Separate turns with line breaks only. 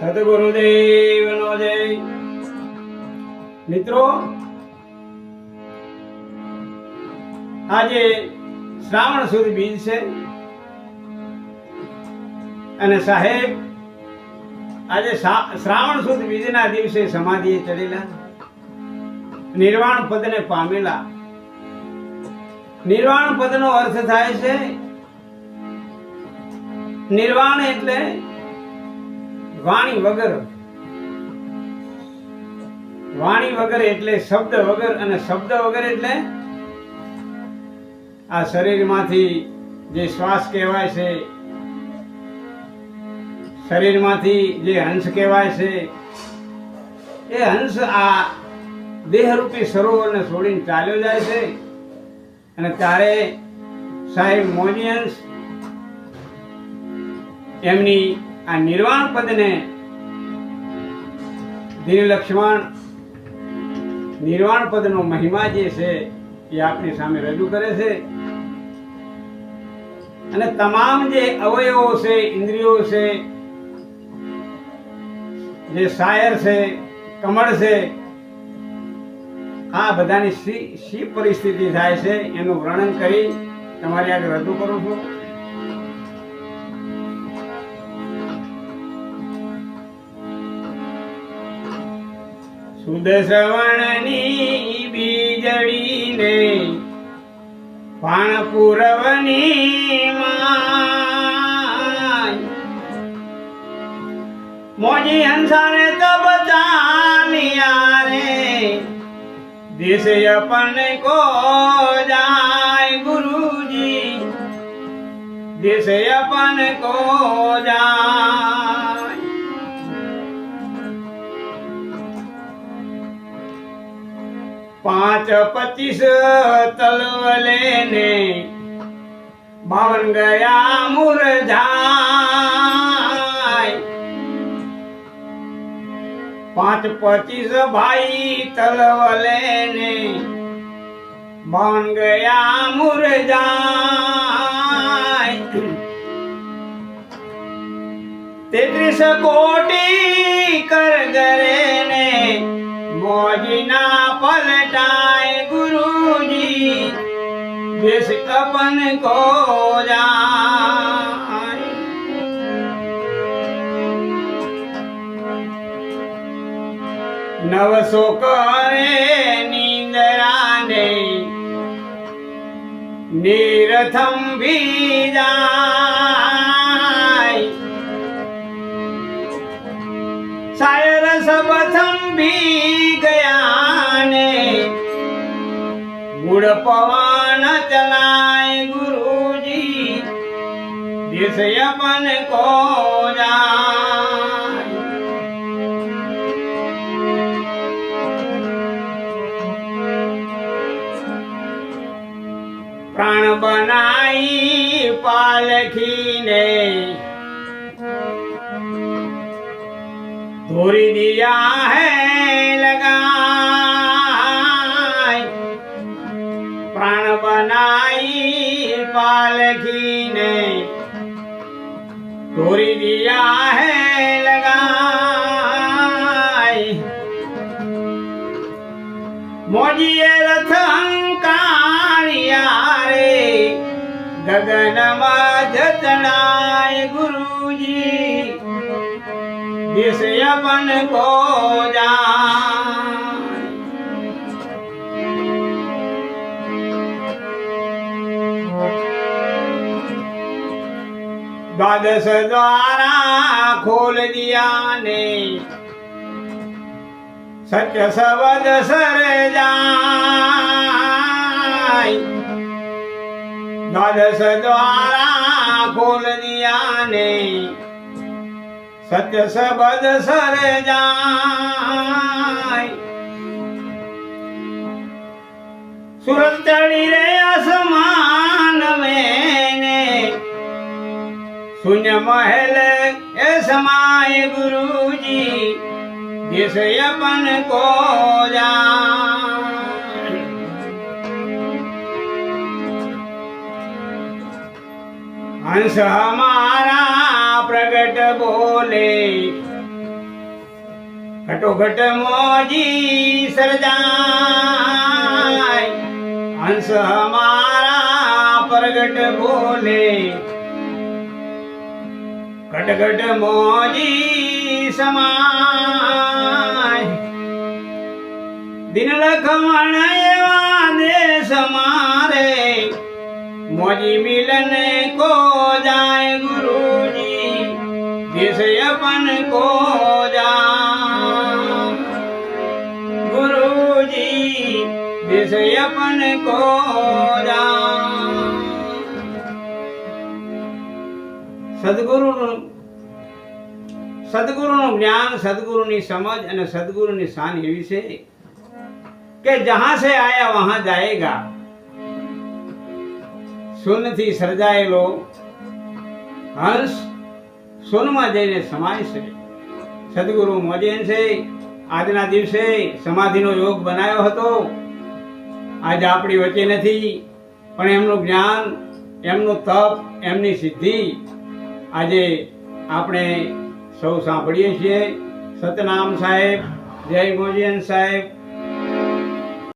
સદગુરુદેવનો જય મિત્રો, આજે શ્રાવણ સુદ બીજ છે. અને સાહેબ, આજે શ્રાવણ સુદ બીજના દિવસે સમાધિએ ચડેલા, નિર્વાણ પદને પામેલા. નિર્વાણ પદનો અર્થ થાય છે, નિર્વાણ એટલે વાણી વગર વાણી વગર એટલે શબ્દ વગર અને શબ્દ વગર એટલે આ શરીરમાંથી જે શ્વાસ કહેવાય છે, શરીરમાંથી જે હંસ કહેવાય છે, એ હંસ આ દેહરૂપી સરોવરને છોડીને ચાલ્યો જાય છે. અને ત્યારે સાહેબ મોનિયન્સ એમની આ નિર્વાણ પદને ધીર લક્ષ્મણ નિર્વાણ પદનો મહિમા જે છે એ આપણી સામે રજૂ કરે છે. અને તમામ જે અવયવો છે, ઇન્દ્રિયો છે, જે શાયર છે, કમળ છે, આ બધાની શી શી પરિસ્થિતિ થાય છે, એનું વર્ણન કરી તમારી આગળ રજૂ કરું છું. સુદ શ્રવણની બીજડીને પાણ પુરવની મોજી હંસાને તો બચાનિયા રે. દેશ અપન કો જાય ગુરુજી. દેશ અપન કો જાય પાંચ પચીસ તલવલે ને બાવન ગયા મુરઝાય પાંચ પચીસ ભાઈ તલવલે ને બાવન ગયા મુરઝાય તેત્રીસ કોટી કર ગરે મોજીના પલટાય ગુરુજી દેશ કપન કો નવસો કરે નિંદરાને નીરથમ જાય શાયર भी गया ने। गुड़ पवन चलाए गुरु जी दिस अपन को प्राण बनाई पालखी ने। धोरी दिया है લગનમાં જતણાય ગુરુજી. દિશય પણ ખોજા દ્વાદશ દ્વારા ખોલ દિયાને. સત્ય સવદ સરજા દ્વાદશ દ્વારા ખોલ દિયાને સત્ય સબદ સરે જાય. સુરત ચડી રે અસમાન મેને. શૂન્ય મહેલ એ સમાય ગુરુજી. દેશ યપન કો જા. હંસ હમારા પ્રગટ બોલે. ઘટોઘટ મોજી સરજાય. હંસ હમારા પ્રગટ બોલે. ઘટઘટ મોજી સમાય. દિન લખમણ મોજી મિલન કો જાય ગુરુજી દેશ અપન કો જા ગુરુજી દેશ અપન કો જા સદગુરુનું સદગુરુનું જ્ઞાન સદગુરુની સમજ અને સદગુરુની શાન એવી છે કે જહાં સે આયા વહાં જાયેગા શૂન્યથી સર્જાયેલો હંસ સોનમાં જઈને સમાય છે. સદગુરુ મોજેન છે, આજના દિવસે સમાધિનો યોગ બનાવ્યો હતો. આજે આપણી વચ્ચે નથી, પણ એમનું જ્ઞાન, એમનું તપ, એમની સિદ્ધિ આજે આપણે સૌ સાંભળીએ છીએ. સતનામ સાહેબ, જય મોજીયન સાહેબ.